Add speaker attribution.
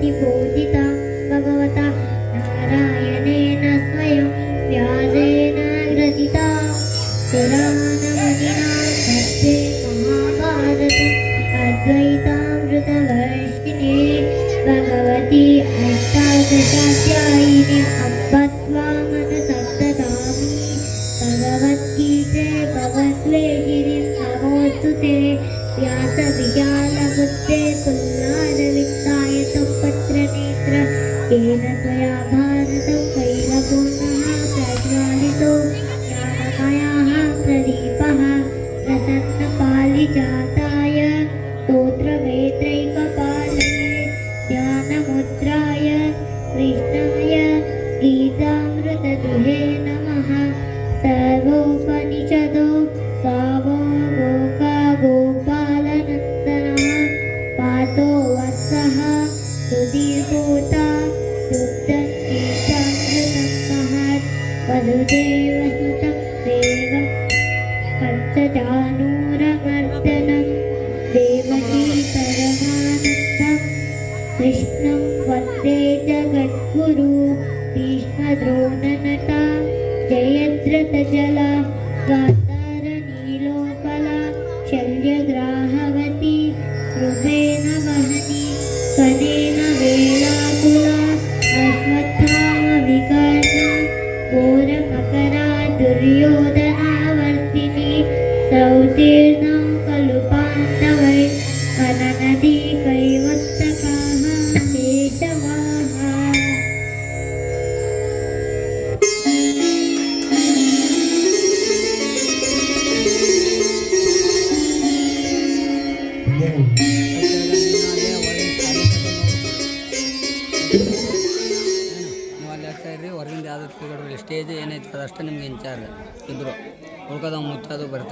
Speaker 1: तिपूिता भगवतां। नारायणेन स्वयं व्यासेन रचिता सुरानमयिनाभ अद्वैतामृतवर्षिनी भगवती अष्टादृताध्यायिनी अब्या मनसप् भगवद्गीते मम द्वेषिनीं नमोचुते व्यासवियालमुत्ते प्रसन्नपालिजाताय स्तोत्रवेत्रैकपालये ज्ञानमुद्राय कृष्णाय गीतामृतदुहे नमः। सर्वोपनिषदो गावो गोका गोपालनन्दनः पातो वत्सः सुधीर्भूता दुग्धं गीतामृतं महत्। वसुदेवसुतं देवं पञ्चचानूरमर्दनं देवकी परमानन्दं। कृष्णं वन्दे जगद्गुरु। भीष्मद्रोणनटा जयद्रथजला गान्धारनीलोपला। शल्यग्राहवती। कृपेण वहनी कनेन वेलाकुला। अश्वत्थामविकर्णा घोरमकरा दुर्योधनावर्तिनी ಸೌತೀರ್ಣಂ ಖಲು
Speaker 2: ಪಾಂಡವೈ ಕನನದಿ ಕೈವರ್ತಕಃ ಕೇಶವಃ ಹೊರಗಿಂದ ಸ್ಟೇಜ್ ಏನೈತೆ ಅದಷ್ಟೇ ನಿಮ್ಗೆ ಇನ್ಚಾರ್ಜ್. ಇದ್ರು. ಉಳ್ಕೋದವ್ ಮುಚ್ಚೋದು ಬರ್ತಾರೆ.